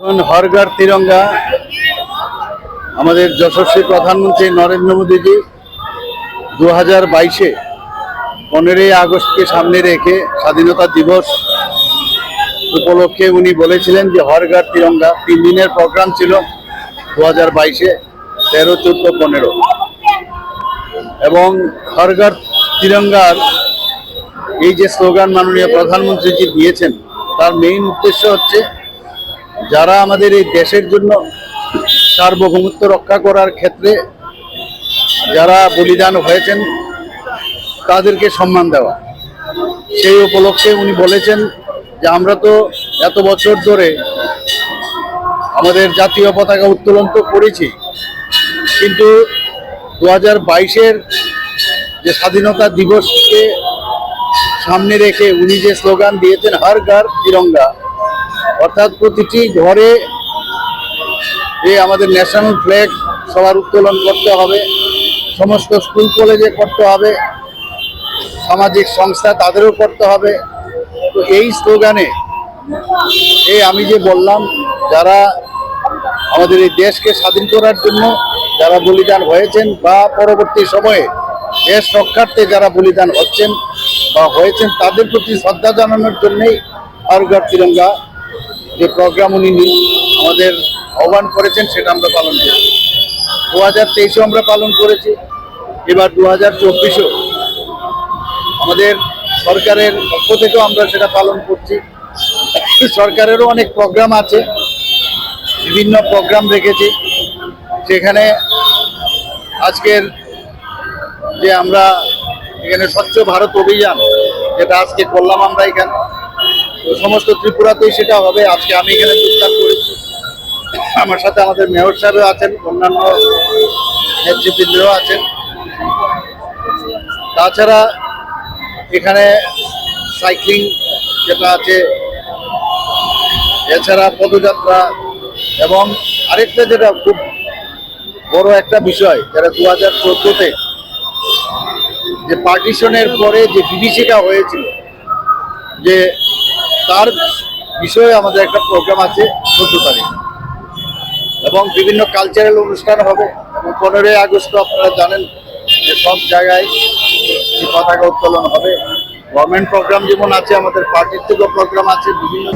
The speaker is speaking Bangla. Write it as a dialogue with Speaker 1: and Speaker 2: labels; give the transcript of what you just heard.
Speaker 1: হরঘর তিরঙ্গা, আমাদের যশস্বী প্রধানমন্ত্রী নরেন্দ্র মোদীজি দু হাজার বাইশে পনেরোই আগস্টকে সামনে রেখে স্বাধীনতা দিবস উপলক্ষে উনি বলেছিলেন যে হরঘর তিরঙ্গা তিন দিনের প্রোগ্রাম ছিল দু হাজার বাইশে, তেরো, চোদ্দ, পনেরো। এবং হরঘর তিরঙ্গার এই যে স্লোগান মাননীয় প্রধানমন্ত্রীজি দিয়েছেন, তার মেইন উদ্দেশ্য হচ্ছে যারা আমাদের এই দেশের জন্য সার্বভৌমত্ব রক্ষা করার ক্ষেত্রে যারা বলিদান হয়েছেন, তাদেরকে সম্মান দেওয়া। সেই উপলক্ষে উনি বলেছেন যে, আমরা তো এত বছর ধরে আমাদের জাতীয় পতাকা উত্তোলন তো করেছি, কিন্তু দু হাজার বাইশের যে স্বাধীনতা দিবসকে সামনে রেখে উনি যে স্লোগান দিয়েছেন, হর গার তিরঙ্গা অর্থাৎ প্রতিটি ঘরে যে আমাদের ন্যাশনাল ফ্ল্যাগ সবার উত্তোলন করতে হবে, সমস্ত স্কুল কলেজে করতে হবে, সামাজিক সংস্থা তাদেরও করতে হবে। তো এই স্লোগানে এই আমি যে বললাম, যারা আমাদের এই দেশকে স্বাধীন করার জন্য যারা বলিদান হয়েছেন বা পরবর্তী সময়ে দেশ রক্ষার্থে যারা বলিদান হচ্ছেন বা হয়েছেন, তাদের প্রতি শ্রদ্ধা জানানোর জন্যেই হর ঘর তিরঙ্গা যে প্রোগ্রাম উনি আমাদের আহ্বান করেছেন, সেটা আমরা পালন করি দু হাজার তেইশেও আমরা পালন করেছি। এবার দু হাজার চব্বিশেও আমাদের সরকারের পক্ষ থেকেও আমরা সেটা পালন করছি। সরকারেরও অনেক প্রোগ্রাম আছে। বিভিন্ন প্রোগ্রাম রেখেছি। যেখানে আজকের যে আমরা এখানে স্বচ্ছ ভারত অভিযান, যেটা আজকে করলাম আমরা এখানে সমস্ত ত্রিপুরাতেই সেটা হবে। আজকে আমি এখানে যোগদান করেছি। আমার সাথে আমাদের মেয়র সাহেবও আছেন, অন্যান্য নেতৃবৃন্দও আছেন। তাছাড়া এখানে সাইক্লিং যেটা আছে, এছাড়া পদযাত্রা এবং আরেকটা যেটা খুব বড় একটা বিষয় যেটা দু হাজার চোদ্দোতে যে পার্টিশনের পরে যে বিভীষিকা হয়েছিল, যে তার বিষয়ে আমাদের একটা প্রোগ্রাম আছে চোদ্দ তারিখ। এবং বিভিন্ন কালচারাল অনুষ্ঠান হবে। এবং পনেরোই আগস্ট আপনারা জানেন যে সব জায়গায় পতাকা উত্তোলন হবে। গভর্নমেন্ট প্রোগ্রাম যেমন আছে, আমাদের পার্টির থেকেও প্রোগ্রাম আছে, বিভিন্ন